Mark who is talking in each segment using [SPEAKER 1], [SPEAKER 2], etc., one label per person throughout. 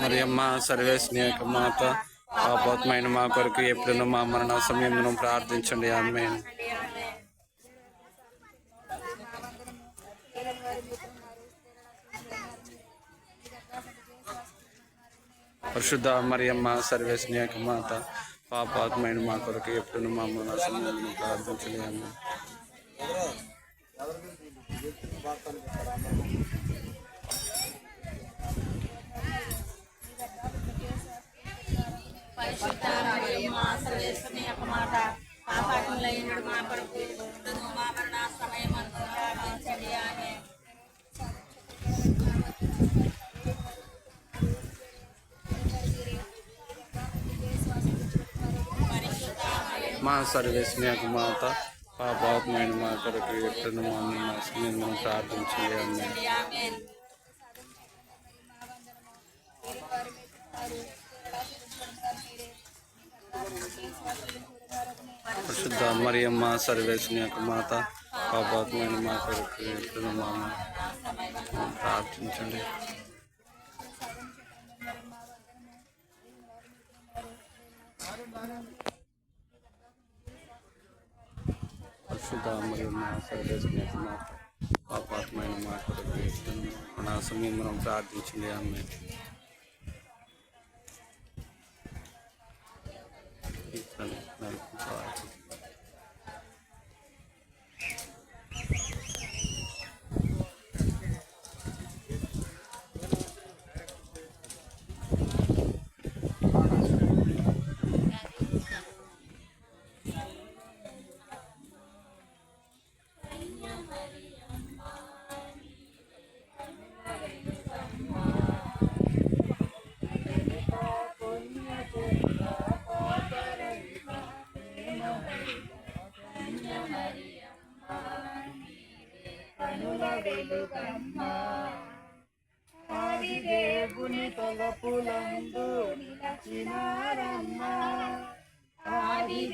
[SPEAKER 1] Mariyamma survey సర్వేశ్ని మాత పాపాత్మైన మా కొరకు ఎప్పుడున్న మా మరణ సమయంలో ప్రార్థించండి. ఆమె పరిశుద్ధ మరియమ్మ సర్వేశ్ని యొక్క మాత పాపాత్మైన మా కొరకు ఎప్పుడు మా మరణ ప్రార్థించలేము.
[SPEAKER 2] పరిశుద్ధ మరియమ్మ సర్వేశ్వరుని యొక్క మాట పాపాత్ములైన మా కొరకు. మా
[SPEAKER 1] సర్వేశ్ని యొక్క మాత మా పాపాత్మైన మా కొరకు ఎట్టను మా మరణ సమయంలో ప్రార్థించండి ఆమె
[SPEAKER 2] ఆమె
[SPEAKER 1] పరిశుద్ధ మరియమ్మ సర్వేశ్ని యొక్క మాత పాపాత్మైన మా కొరకు ఎట్టను మా ప్రార్థించండి Thank you. పరిశుద్ధ మరియమ్మ సర్వేశ్ని యొక్క మాత పాపాత్మైన మా కొరకు ఎప్పుడు మన మనం ఆమె
[SPEAKER 3] దేవుని తలపులందు నిలచినారమ్మ. ఆది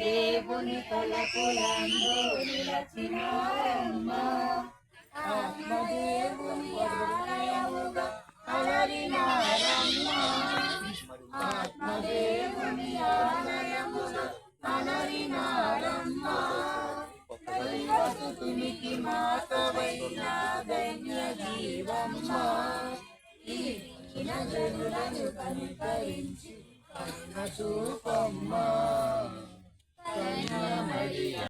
[SPEAKER 3] తలపులందు నిలచినారమ్మ. ఆత్మదేవుని ఆలయముగా అలరినారమ్మ. ఆత్మదేవుని ఆలయముగా అలరినారమ్మ. దైవసుతునికి మాతవైనా ధన్య జీవమ్మ ఈ జనులను కనికరించి కరుణ చూపమ్మ